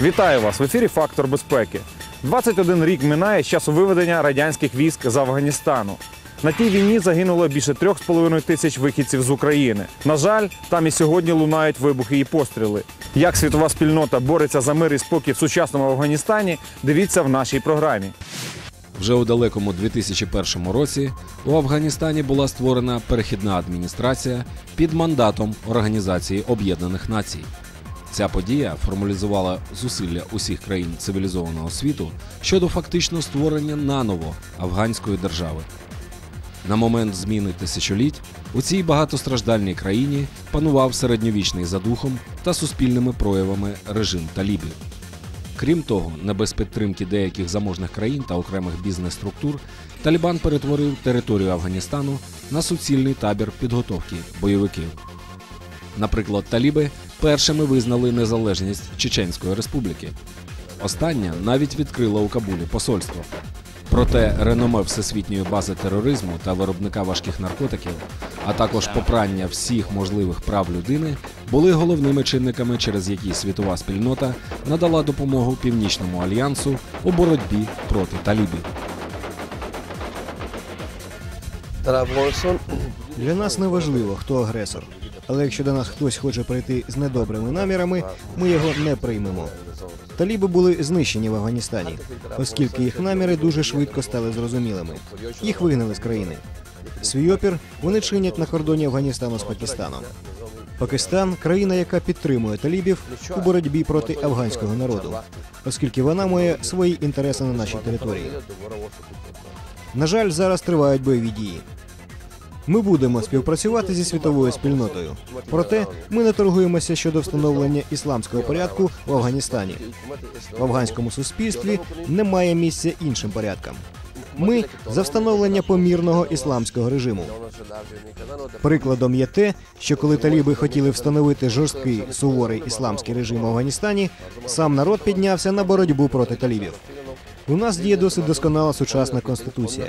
Вітаю вас в ефірі Фактор безпеки. 21 рік минає з часу виведення радянських військ з Афганістану. На тій війні загинуло більше 3,5 тисяч вихідців з України. На жаль, там і сьогодні лунають вибухи і постріли. Як світова спільнота бореться за мир і спокій в сучасному Афганістані, дивіться в нашій програмі. Вже у далекому 2001 році у Афганістані була створена перехідна адміністрація під мандатом Організації Об'єднаних Націй. Ця подія формалізувала зусилля усіх країн цивілізованого світу щодо фактично створення наново афганської держави. На момент зміни тисячоліть у цій багатостраждальній країні панував середньовічний за духом та суспільними проявами режим талібів. Крім того, не без підтримки деяких заможних країн та окремих бізнес-структур, Талібан перетворив територію Афганістану на суцільний табір підготовки бойовиків. Наприклад, таліби першими визнали незалежність Чеченської республіки. Остання навіть відкрила у Кабулі посольство. Проте реноме всесвітньої бази тероризму та виробника важких наркотиків, а також попрання всіх можливих прав людини були головними чинниками, через які світова спільнота надала допомогу Північному альянсу у боротьбі проти талібів. Для нас не важливо, хто агресор. Але якщо до нас хтось хоче прийти з недобрими намірами, ми його не приймемо. Таліби були знищені в Афганістані, оскільки їх наміри дуже швидко стали зрозумілими. Їх вигнали з країни. Свій опір вони чинять на кордоні Афганістану з Пакистаном. Пакистан країна, яка підтримує талібів у боротьбі проти афганського народу, оскільки вона має свої інтереси на нашій території. На жаль, зараз тривають бойові дії. Ми будемо співпрацювати зі світовою спільнотою. Проте ми не торгуємося щодо встановлення ісламського порядку в Афганістані. В афганському суспільстві немає місця іншим порядкам. Ми за встановлення помірного ісламського режиму. Прикладом є те, що коли таліби хотіли встановити жорсткий суворий ісламський режим в Афганістані, сам народ піднявся на боротьбу проти талібів. У нас діє досить досконала сучасна конституція,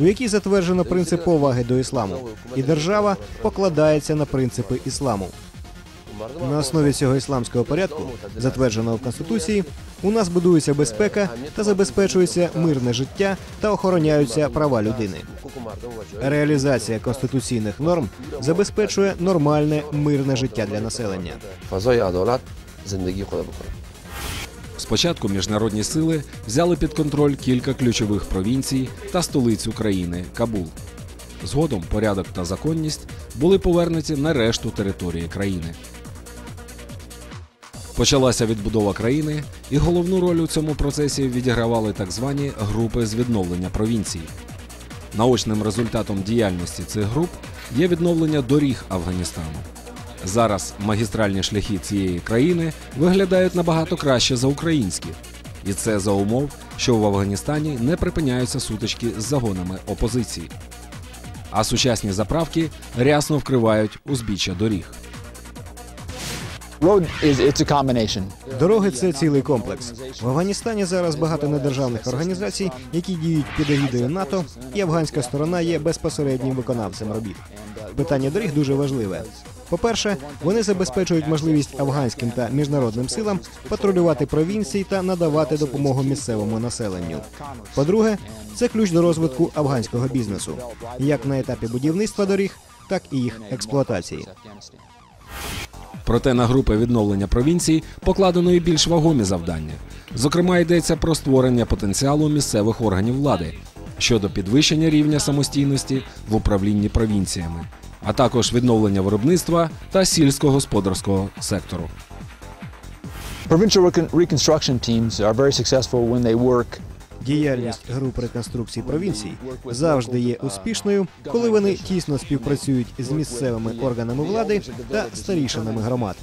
у якій затверджено принцип поваги до ісламу, і держава покладається на принципи ісламу. На основі цього ісламського порядку, затвердженого в конституції, у нас будується безпека та забезпечується мирне життя та охороняються права людини. Реалізація конституційних норм забезпечує нормальне мирне життя для населення. Спочатку міжнародні сили взяли під контроль кілька ключових провінцій та столицю країни Кабул. Згодом порядок та законність були повернуті на решту території країни. Почалася відбудова країни, і головну роль у цьому процесі відігравали так звані групи з відновлення провінцій. Наочним результатом діяльності цих груп є відновлення доріг Афганістану. Зараз магістральні шляхи цієї країни виглядають набагато краще за українські, і це за умов, що в Афганістані не припиняються сутички з загонами опозиції. А сучасні заправки рясно вкривають узбіччя доріг. Дороги це цілий комплекс. В Афганістані зараз багато недержавних організацій, які діють під егідою НАТО, і афганська сторона є безпосереднім виконавцем робіт. Питання доріг дуже важливе. По-перше, вони забезпечують можливість афганським та міжнародним силам патрулювати провінції та надавати допомогу місцевому населенню. По-друге, це ключ до розвитку афганського бізнесу, як на етапі будівництва доріг, так і їх експлуатації. Проте на групи відновлення провінцій покладено і більш вагомі завдання. Зокрема, йдеться про створення потенціалу місцевих органів влади щодо підвищення рівня самостійності в управлінні провінціями, а також відновлення виробництва та сільськогосподарського сектору. Provincial recon- reconstruction teams are very successful when they work Діяльність груп реконструкції провінцій завжди є успішною, коли вони тісно співпрацюють з місцевими органами влади та старішинами громад.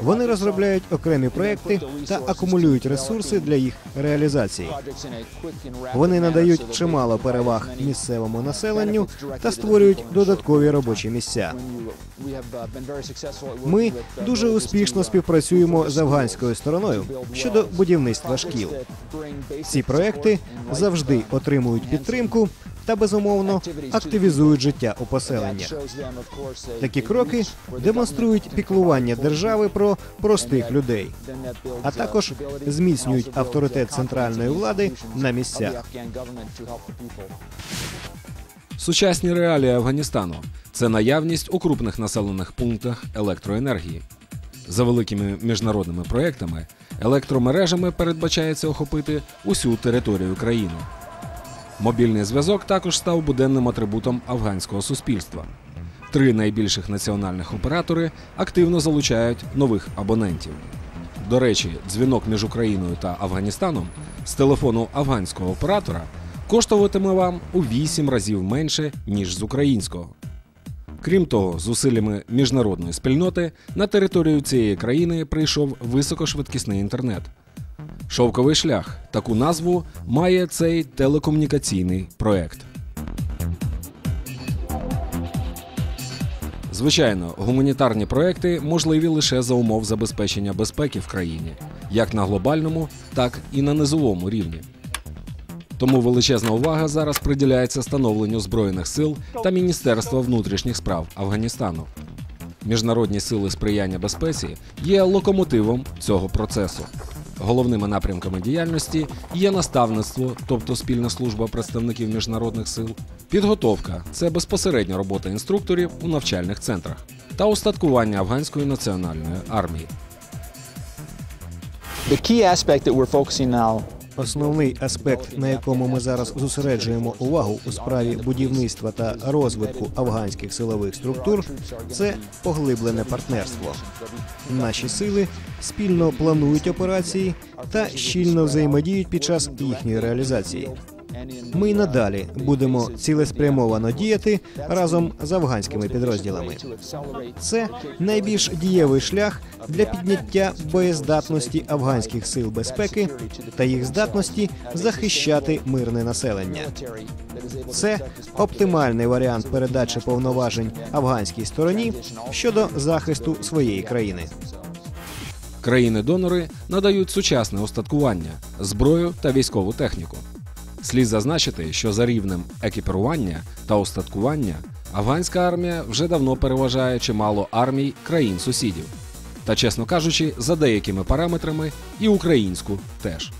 Вони розробляють окремі проекти та акумулюють ресурси для їх реалізації. Вони надають чимало переваг місцевому населенню та створюють додаткові робочі місця. Ми дуже успішно співпрацюємо з афганською стороною щодо будівництва шкіл. Ці проекти завжди отримують підтримку та безумовно активізують життя у поселеннях. Такі кроки демонструють піклування держави про простих людей, а також зміцнюють авторитет центральної влади на місцях. Сучасні реалії Афганістану це наявність у крупних населених пунктах електроенергії. За великими міжнародними проектами електромережами передбачається охопити усю територію країни. Мобільний зв'язок також став буденним атрибутом афганського суспільства. Три найбільших національних оператори активно залучають нових абонентів. До речі, дзвінок між Україною та Афганістаном з телефону афганського оператора коштуватиме вам у 8 разів менше, ніж з українського. Крім того, зусиллями міжнародної спільноти на територію цієї країни прийшов високошвидкісний інтернет. Шовковий шлях таку назву має цей телекомунікаційний проект. Звичайно, гуманітарні проекти можливі лише за умов забезпечення безпеки в країні, як на глобальному, так і на низовому рівні. Тому величезна увага зараз приділяється становленню збройних сил та Міністерства внутрішніх справ Афганістану. Міжнародні сили сприяння безпеці є локомотивом цього процесу. Головними напрямками діяльності є наставництво, тобто спільна служба представників міжнародних сил, підготовка це безпосередня робота інструкторів у навчальних центрах та устаткування афганської національної армії. The key aspect that we're focusing now Основний аспект, на якому ми зараз зосереджуємо увагу у справі будівництва та розвитку афганських силових структур, це поглиблене партнерство. Наші сили спільно планують операції та щільно взаємодіють під час їхньої реалізації. Ми й надалі будемо цілеспрямовано діяти разом з афганськими підрозділами. Це найбільш дієвий шлях для підняття боєздатності афганських сил безпеки та їх здатності захищати мирне населення. Це оптимальний варіант передачі повноважень афганській стороні щодо захисту своєї країни. Країни-донори надають сучасне устаткування, зброю та військову техніку. Слід зазначити, що за рівнем екіпірування та устаткування афганська армія вже давно переважає чимало армій країн-сусідів. Та, чесно кажучи, за деякими параметрами і українську теж.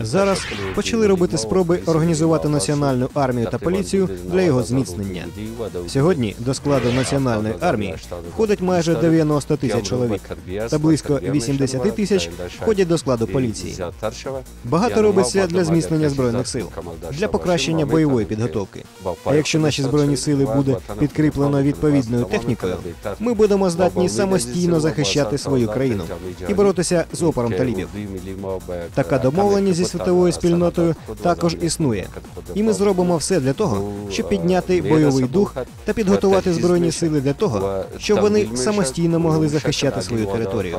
Зараз почали робити спроби організувати національну армію та поліцію для його зміцнення. Сьогодні до складу національної армії входить майже 90 тисяч чоловік, та близько 80 тисяч входять до складу поліції. Багато робиться для зміцнення збройних сил, для покращення бойової підготовки. А якщо наші збройні сили буде підкріплено відповідною технікою, ми будемо здатні самостійно захищати свою країну і боротися з опором талібів. Така домовленість зі світовою спільнотою також існує, і ми зробимо все для того, щоб підняти бойовий дух та підготувати збройні сили для того, щоб вони самостійно могли захищати свою територію.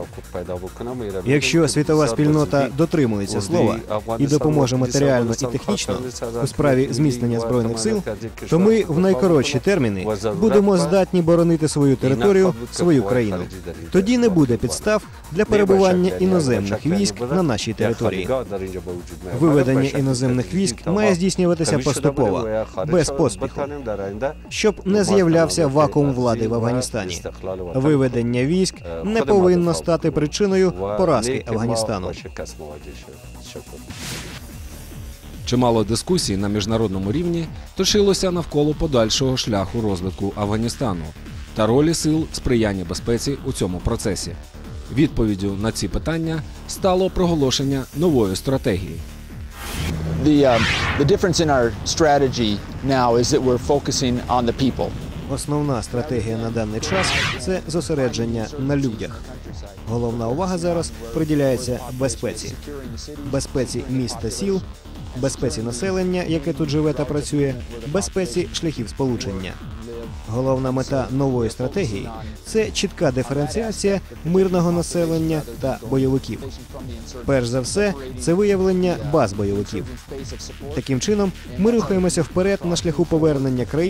Якщо світова спільнота дотримується слова і допоможе матеріально і технічно у справі зміцнення збройних сил, то ми в найкоротші терміни будемо здатні боронити свою територію, свою країну. Тоді не буде підстав для перебування іноземних військ на нашій території. Виведення іноземних військ має здійснюватися поступово, без поспіху, щоб не з'являвся вакуум влади в Афганістані. Виведення військ не повинно стати причиною поразки Афганістану. Чимало дискусій на міжнародному рівні точилося навколо подальшого шляху розвитку Афганістану та ролі сил сприяння безпеці у цьому процесі. Відповіддю на ці питання стало проголошення нової стратегії. The, um, the difference in our strategy now is that we're focusing on the people. Основна стратегія на даний час це зосередження на людях. Головна увага зараз приділяється безпеці, безпеці міста сіл, безпеці населення, яке тут живе та працює, безпеці шляхів сполучення. Головна мета нової стратегії це чітка диференціація мирного населення та бойовиків. Перш за все, це виявлення баз бойовиків. Таким чином, ми рухаємося вперед на шляху повернення країни.